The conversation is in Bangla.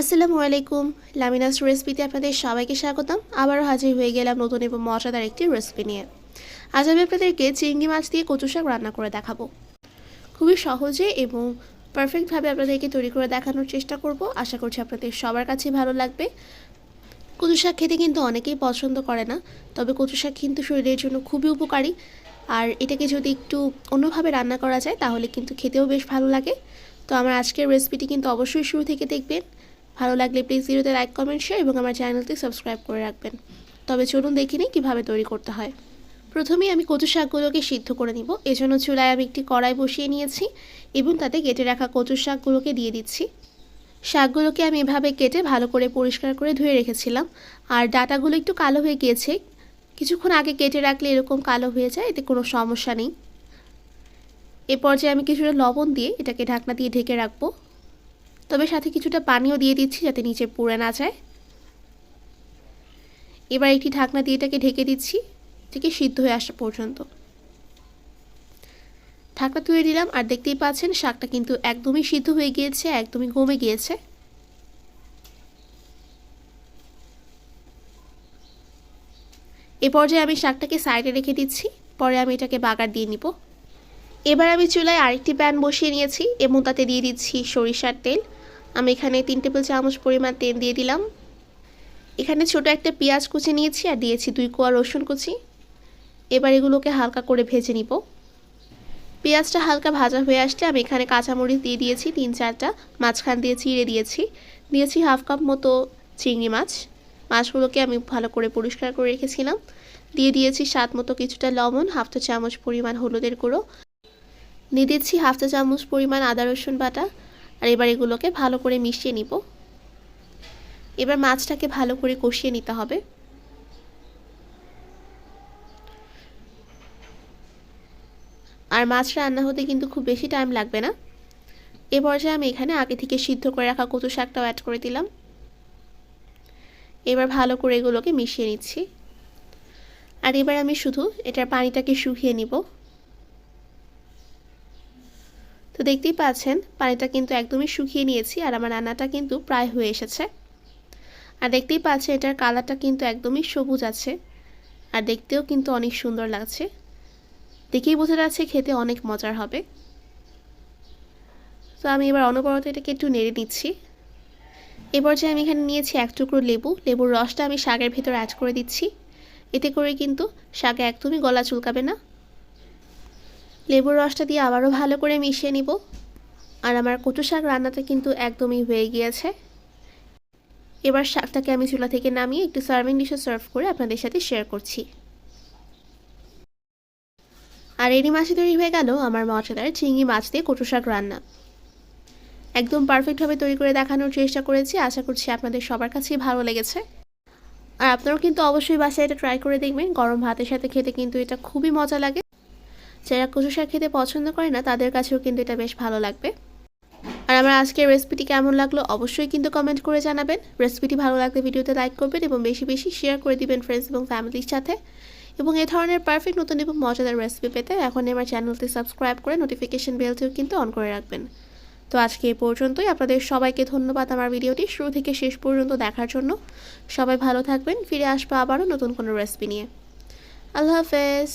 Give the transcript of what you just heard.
আসসালামু আলাইকুম। লামিনাস রেসিপিতে আপনাদের সবাইকে স্বাগতম। আবারও হাজির হয়ে গেলাম নতুন এবং মজাদার একটি রেসিপি নিয়ে। আজ আমি আপনাদেরকে চিংড়ি মাছ দিয়ে কচু শাক রান্না করে দেখাবো। খুবই সহজে এবং পারফেক্টভাবে আপনাদেরকে তৈরি করে দেখানোর চেষ্টা করব। আশা করছি আপনাদের সবার কাছে ভালো লাগবে। কচু শাক খেতে কিন্তু অনেকেই পছন্দ করে না, তবে কচু শাক কিন্তু শরীরের জন্য খুবই উপকারী। আর এটাকে যদি একটু অন্যভাবে রান্না করা যায়, তাহলে কিন্তু খেতেও বেশ ভালো লাগে। তো আমার আজকের রেসিপিটি কিন্তু অবশ্যই শুরু থেকে দেখবেন। ভালো লাগলে প্লিজ ভিডিওতে লাইক কমেন্ট শেয়ার এবং আমার চ্যানেলটি সাবস্ক্রাইব করে রাখবেন। তবে চলুন দেখে নিই কীভাবে তৈরি করতে হয়। প্রথমেই আমি কচু শাকগুলোকে সিদ্ধ করে নিব। এজন্য চুলায় আমি একটি কড়াই বসিয়ে নিয়েছি এবং তাতে কেটে রাখা কচু শাকগুলোকে দিয়ে দিচ্ছি। শাকগুলোকে আমি এভাবে কেটে ভালো করে পরিষ্কার করে ধুয়ে রেখেছিলাম। আর ডাটাগুলো একটু কালো হয়ে গিয়েছে। কিছুক্ষণ আগে কেটে রাখলে এরকম কালো হয়ে যায়, এতে কোনো সমস্যা নেই। এ পর্যায়ে আমি কিছুটা লবণ দিয়ে এটাকে ঢাকনা দিয়ে ঢেকে রাখব। তবে সাথে কিছুটা পানিও দিয়ে দিচ্ছি যাতে নিচে পুড়ে না যায়। এবার একটি ঢাকনা দিয়ে এটাকে ঢেকে দিচ্ছি থেকে সিদ্ধ হয়ে আসা পর্যন্ত। ঢাকনা তুলে দিলাম আর দেখতেই পাচ্ছেন শাকটা কিন্তু একদমই সিদ্ধ হয়ে গিয়েছে, একদমই গমে গিয়েছে। এ পর্যায়ে আমি শাকটাকে সাইডে রেখে দিচ্ছি, পরে আমি এটাকে বাগার দিয়ে নিব। এবার আমি চুলায় আরেকটি প্যান বসিয়ে নিয়েছি এবং তাতে দিয়ে দিচ্ছি সরিষার তেল। আমি এখানে তিন টেবিল চামচ পরিমাণ তেল দিয়ে দিলাম। এখানে ছোট একটা পেঁয়াজ কুচি নিয়েছি আর দিয়েছি দুই কোয়া রসুন কুচি। এবার এগুলোকে হালকা করে ভেজে নিব। পেঁয়াজটা হালকা ভাজা হয়ে আসলে আমি এখানে কাঁচামরিচ দিয়ে দিয়েছি, তিন চারটা। মাঝখান দিয়ে চিড়ে দিয়েছি। দিয়েছি হাফ কাপ মতো চিংড়ি মাছ। মাছগুলোকে আমি ভালো করে পরিষ্কার করে রেখেছিলাম। দিয়ে দিয়েছি স্বাদ মতো কিছুটা লবণ, হাফ চামচ পরিমাণ হলুদের গুঁড়ো। দিয়ে দিচ্ছি হাফ চা চামচ পরিমাণ আদা, রসুন বাটা। আর এবার এগুলোকে ভালো করে মিশিয়ে নিব। এবার মাছটাকে ভালো করে কষিয়ে নিতে হবে। আর মাছ রান্না হতে কিন্তু খুব বেশি টাইম লাগবে না। এ পর্যায়ে আমি এখানে আগে থেকে সিদ্ধ করে রাখা কচু শাকটাও অ্যাড করে দিলাম। এবার ভালো করে এগুলোকে মিশিয়ে নিচ্ছি। আর এবার আমি শুধু এটার পানিটাকে শুকিয়ে নিব। তো দেখতেই পাচ্ছেন, পানিটা কিন্তু একদমই শুকিয়ে নিয়েছি আর আমার রান্নাটা কিন্তু প্রায় হয়ে এসেছে। আর দেখতেই পাচ্ছেন, এটার কালারটা কিন্তু একদমই সবুজ আছে আর দেখতেও কিন্তু অনেক সুন্দর লাগছে। দেখেই বোঝা যাচ্ছে খেতে অনেক মজার হবে। তো আমি এবার অনবরত এটাকে একটু নেড়ে নিচ্ছি। এবার যে আমি এখানে নিয়েছি এক টুকরো লেবু। লেবুর রসটা আমি শাকের ভিতর অ্যাড করে দিচ্ছি। এতে করে কিন্তু শাকে একদমই গলা চুলকাবে না। লেবুর রসটা দিয়ে আবারও ভালো করে মিশিয়ে নিব। আর আমার কচু শাক রান্নাটা কিন্তু একদমই হয়ে গিয়েছে। এবার শাকটাকে আমি চুলা থেকে নামিয়ে একটু সার্ভিং ডিশে সার্ভ করে আপনাদের সাথে শেয়ার করছি। আর এরই মাসে তৈরি হয়ে গেল আমার মশলার চিংড়ি মাছ দিয়ে কচু শাক রান্না। একদম পারফেক্টভাবে তৈরি করে দেখানোর চেষ্টা করেছি, আশা করছি আপনাদের সবার কাছেই ভালো লেগেছে। আর আপনারাও কিন্তু অবশ্যই বাসায় এটা ট্রাই করে দেখবেন, গরম ভাতের সাথে খেতে কিন্তু এটা খুবই মজা লাগে। যারা কচু শাক খেতে পছন্দ করে না, তাদের কাছেও কিন্তু এটা বেশ ভালো লাগবে। আর আমার আজকের রেসিপিটি কেমন লাগল অবশ্যই কিন্তু কমেন্ট করে জানাবেন। রেসিপিটি ভালো লাগলে ভিডিওতে লাইক করবেন এবং বেশি বেশি শেয়ার করে দিবেন ফ্রেন্ডস এবং ফ্যামিলির সাথে। এবং এ ধরনের পারফেক্ট নতুন এবং মজাদার রেসিপি পেতে এখন আমার চ্যানেলটি সাবস্ক্রাইব করে নোটিফিকেশন বেলটিও কিন্তু অন করে রাখবেন। তো আজকে এ পর্যন্তই। আপনাদের সবাইকে ধন্যবাদ আমার ভিডিওটি শুরু থেকে শেষ পর্যন্ত দেখার জন্য। সবাই ভালো থাকবেন। ফিরে আসব আবারও নতুন কোনো রেসিপি নিয়ে। আল্লাহ হাফেজ।